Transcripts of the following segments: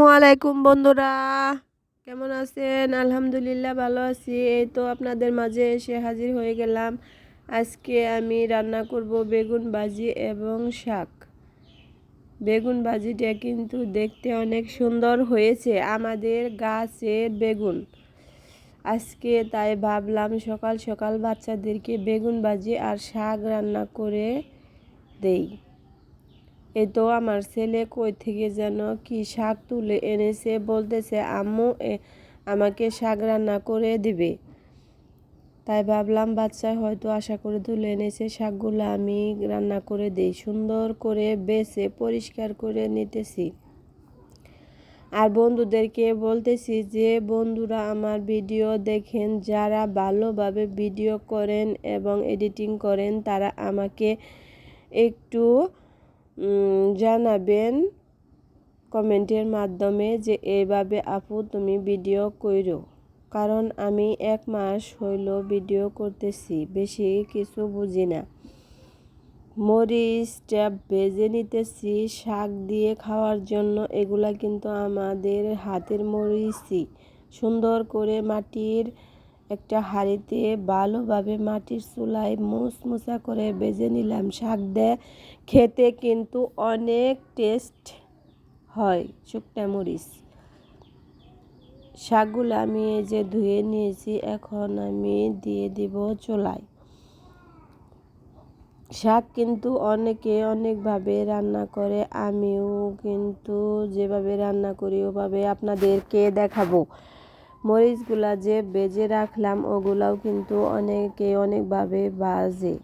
আসসালামু আলাইকুম বন্ধুরা। কেমন আছেন? আলহামদুলিল্লাহ ভালো আছি। এই তো আপনাদের মাঝে এসে হাজির হয়ে গেলাম। আজকে আমি রান্না করব বেগুন ভাজি এবং শাক। বেগুন ভাজিটা কিন্তু দেখতে অনেক সুন্দর হয়েছে আমাদের গাছের বেগুন। আজকে তাই ভাবলাম সকাল সকাল বাচ্চাদেরকে বেগুন ভাজি আর শাক রান্না করে দেই। এ তো আমার ছেলে কই থেকে যেন কি শাক তুলে এনেছে বলতেছে, আম্মু আমাকে শাক রান্না করে দিবে। তাই ভাবলাম, বাচ্চা হয়তো আশা করে তুলে এনেছে শাকগুলো, আমি রান্না করে দিই। সুন্দর করে বেছে, পরিষ্কার করে নিতেছি। আর বন্ধুদেরকে বলতেছি যে, বন্ধুরা, আমার ভিডিও দেখেন, যারা ভালোভাবে ভিডিও করেন এবং এডিটিং করেন, তারা আমাকে একটু জানাবেন কমেন্টের মাধ্যমে যে এইভাবে আপু তুমি ভিডিও কইরো। কারণ আমি এক মাস হইল ভিডিও করতেছি, বেশি কিছু বুঝি না। মরিচটা ভেজে নিতেছি, শাক দিয়ে খাওয়ার জন্য, এগুলা কিন্তু আমাদের হাতের মরিচই। সুন্দর করে মাটির একটা হাঁড়িতে ভালোভাবে মাটির চুলায় মুসমুসা করে বেজে নিলাম। শাক দিয়ে খেতে কিন্তু অনেক টেস্ট হয় শুকনা মরিচ। শাকগুলো আমি এই যে ধুয়ে নিয়েছি, এখন আমি দিয়ে দিব চোলায়। শাক কিন্তু অনেকে অনেকভাবে রান্না করে, আমিও কিন্তু যেভাবে রান্না করি ওভাবে আপনাদেরকে দেখাবো। মরিচগুলা যে বেজে রাখলাম, ওগুলাও কিন্তু অনেকে অনেকভাবে বাজে।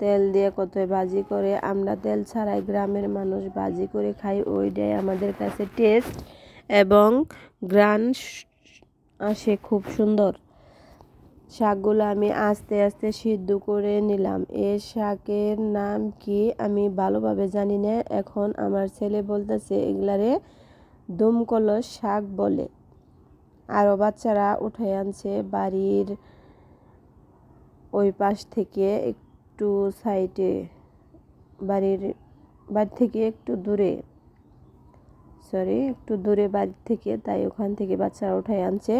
তেল দিয়ে কত ভাজি করে, আমরা তেল ছাড়াই গ্রামের মানুষ ভাজি করে খাই, ওইটাই আমাদের কাছে টেস্ট এবং গ্রান আসে খুব সুন্দর। শাকগুলো আমি আস্তে আস্তে সিদ্ধ করে নিলাম। এ শাকের নাম কি আমি ভালোভাবে জানি না। এখন আমার ছেলে বলতেছে, এগুলারে দমকলস শাক বলে। আরও বাচ্চারা উঠে আনছে বাড়ির ওই পাশ থেকে একটু সাইডে, বাড়ির, বাড়ি থেকে একটু দূরে সরি একটু দূরে বাড়ি থেকে, তাই ওখান থেকে বাচ্চারা উঠাই আনছে।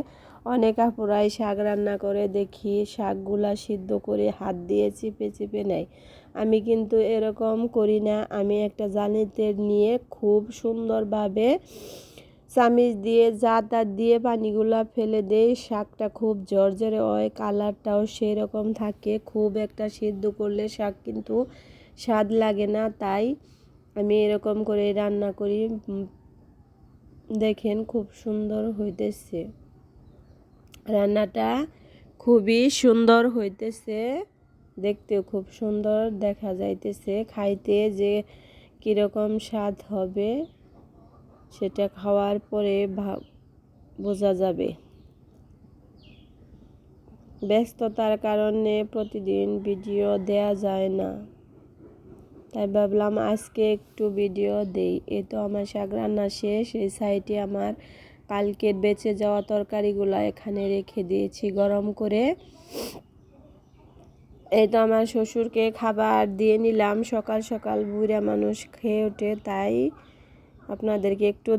অনেক আপুরাই শাক রান্না করে, দেখি শাকগুলা সিদ্ধ করে হাত দিয়ে চিপে চিপে নেয়। আমি কিন্তু এরকম করি না, আমি একটা জালিতে নিয়ে খুব সুন্দরভাবে চামিচ দিয়ে যা তা দিয়ে পানিগুলা ফেলে দেই। শাকটা খুব জর্জরে হয়, কালারটাও সেরকম থাকে। খুব একটা সিদ্ধ করলে শাক কিন্তু স্বাদ লাগে না। তাই আমি এরকম করে রান্না করি। দেখেন খুব সুন্দর হইতেছে। রান্নাটা খুবই সুন্দর হইতেছে। দেখতেও খুব সুন্দর দেখা যাইতেছে। খাইতে যে কীরকম স্বাদ হবে। সেটা খাওয়ার পরে বোঝা যাবে। ব্যস্ততার কারণে প্রতিদিন ভিডিও দেয়া যায় না। তাই ভাবলাম আজকে একটু ভিডিও দেই। এ তো আমার শাক রান্না শেষ। এই সাইডে আমার কালকের বেঁচে যাওয়া তরকারিগুলো এখানে রেখে দিয়েছি গরম করে। এই তো আমার শ্বশুরকে খাবার দিয়ে নিলাম। সকাল সকাল বুড়া মানুষ খেয়ে ওঠে, তাই আপনাদেরকে একটু